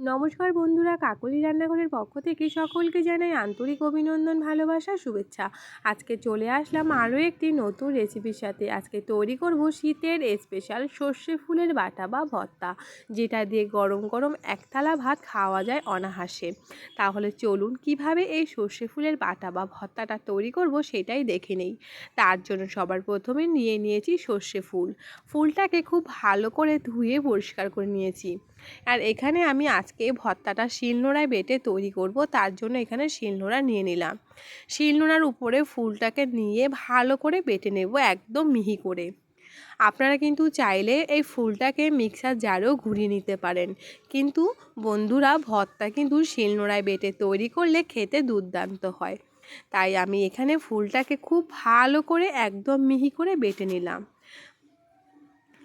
নমস্কার বন্ধুরা, কাকলি রান্নাঘরের পক্ষ থেকে সকলকে জানাই আন্তরিক অভিনন্দন, ভালোবাসা, শুভেচ্ছা। আজকে চলে আসলাম আরও একটি নতুন রেসিপির সাথে। আজকে তৈরি করব শীতের স্পেশাল সর্ষে ফুলের বাটা বা ভর্তা, যেটা দিয়ে গরম গরম এক থালা ভাত খাওয়া যায় অনাহাসে। তাহলে চলুন কীভাবে এই সর্ষে ফুলের বাটা বা ভর্তাটা তৈরি করব সেটাই দেখে নেই। তার জন্য সবার প্রথমে নিয়ে নিয়েছি সর্ষে ফুল। ফুলটাকে খুব ভালো করে ধুয়ে পরিষ্কার করে নিয়েছি। আর এখানে আমি আজকে ভর্তাটা শিলনোড়ায় বেটে তৈরি করব, তার জন্য এখানে শিলনোড়া নিয়ে নিলাম। শিলনোড়ার উপরে ফুলটাকে নিয়ে ভালো করে বেটে নেব একদম মিহি করে। আপনারা কিন্তু চাইলে এই ফুলটাকে মিক্সার জারেও ঘুরিয়ে নিতে পারেন। কিন্তু বন্ধুরা ভর্তা কিন্তু শিলনোড়ায় বেটে তৈরি করলে খেতে দুর্দান্ত হয়। তাই আমি এখানে ফুলটাকে খুব ভালো করে একদম মিহি করে বেটে নিলাম।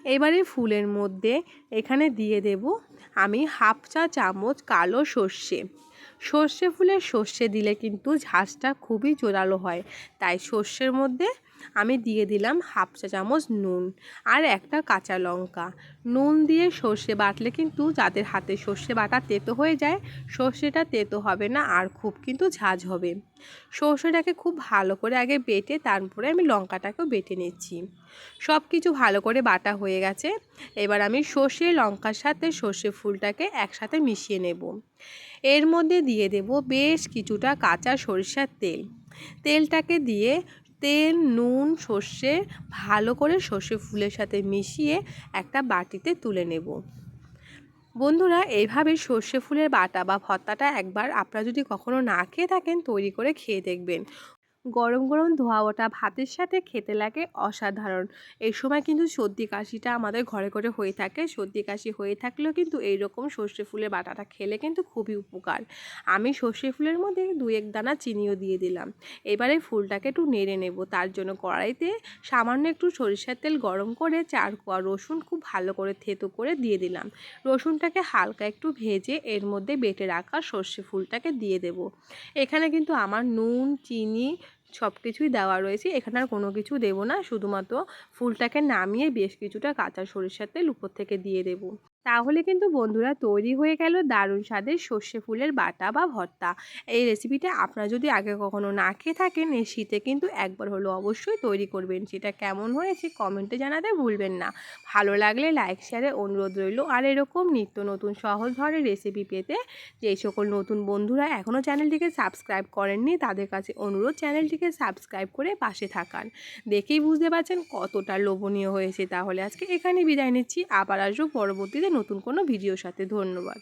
এবারে ফুলের মধ্যে এখানে দিয়ে দেব আমি হাফ চা চামচ কালো সর্ষে। সর্ষে ফুলের সর্ষে দিলে কিন্তু ঝাঁসটা খুবই জোরালো হয়। তাই সর্ষের মধ্যে আমি দিয়ে দিলাম হাফ চা চামচ নুন আর একটা কাঁচা লঙ্কা। নুন দিয়ে সর্ষে বাটলে কিন্তু যাদের হাতে সর্ষে বাটা তেতো হয়ে যায়, সর্ষেটা তেতো হবে না আর খুব কিন্তু ঝাঁঝ হবে। সর্ষেটাকে খুব ভালো করে আগে বেটে তারপরে আমি লঙ্কাটাকেও বেটে নিচ্ছি। সব কিছু ভালো করে বাটা হয়ে গেছে। এবার আমি সর্ষে, লঙ্কার সাথে সর্ষে ফুলটাকে একসাথে মিশিয়ে নেব। এর মধ্যে দিয়ে দেব বেশ কিছুটা কাঁচা সরিষার তেল। তেলটাকে দিয়ে তেল, নুন, সর্ষে ভালো করে সর্ষে ফুলের সাথে মিশিয়ে একটা বাটিতে তুলে নেব। বন্ধুরা এইভাবে সর্ষে ফুলের বাটা বা ভর্তাটা একবার আপনারা যদি কখনো না খেয়ে থাকেন, তৈরি করে খেয়ে দেখবেন। গরম গরম ধোয়া ওটা ভাতের সাথে খেতে লাগে অসাধারণ। এই সময় কিন্তু সর্দি কাশিটা আমাদের ঘরে ঘরে হয়ে থাকে। সর্দি কাশি হয়ে থাকলেও কিন্তু এই রকম সর্ষে ফুলের বাটাটা খেলে কিন্তু খুবই উপকার। আমি সর্ষে ফুলের মধ্যে দু এক দানা চিনিও দিয়ে দিলাম। এবারে ফুলটাকে একটু নেড়ে নেব। তার জন্য কড়াইতে সামান্য একটু সরিষার তেল গরম করে চার কোয়া রসুন খুব ভালো করে থেতো করে দিয়ে দিলাম। রসুনটাকে হালকা একটু ভেজে এর মধ্যে বেটে রাখা সর্ষে ফুলটাকে দিয়ে দেব। এখানে কিন্তু আমার নুন, চিনি সব কিছুই দেওয়া রয়েছে। এখানে আর কোনো কিছু দেবো না। শুধুমাত্র ফুলটাকে নামিয়ে বেশ কিছুটা কাঁচা সরিষার তেল উপর থেকে দিয়ে দেবো। তাহলে কিন্তু বন্ধুরা তৈরি হয়ে গেল দারুণ স্বাদের সর্ষে ফুলের বাটা বা ভর্তা। এই রেসিপিটা আপনারা যদি আগে কখনো না খেয়ে থাকেন, এই শীতে কিন্তু একবার হলো অবশ্যই তৈরি করবেন। সেটা কেমন হয়েছে কমেন্টে জানাতে ভুলবেন না। ভালো লাগলে লাইক শেয়ারে অনুরোধ রইল। আর এরকম নিত্য নতুন সহজ ধরনের রেসিপি পেতে যে সকল নতুন বন্ধুরা এখনও চ্যানেলটিকে সাবস্ক্রাইব করেননি, তাদের কাছে অনুরোধ চ্যানেলটিকে সাবস্ক্রাইব করে পাশে থাকান। দেখেই বুঝতে পারছেন কতটা লোভনীয় হয়েছে। তাহলে আজকে এখানে বিদায় নিচ্ছি। আবার আসব পরবর্তীতে নতুন কোনো ভিডিওর সাথে ধন্যবাদ।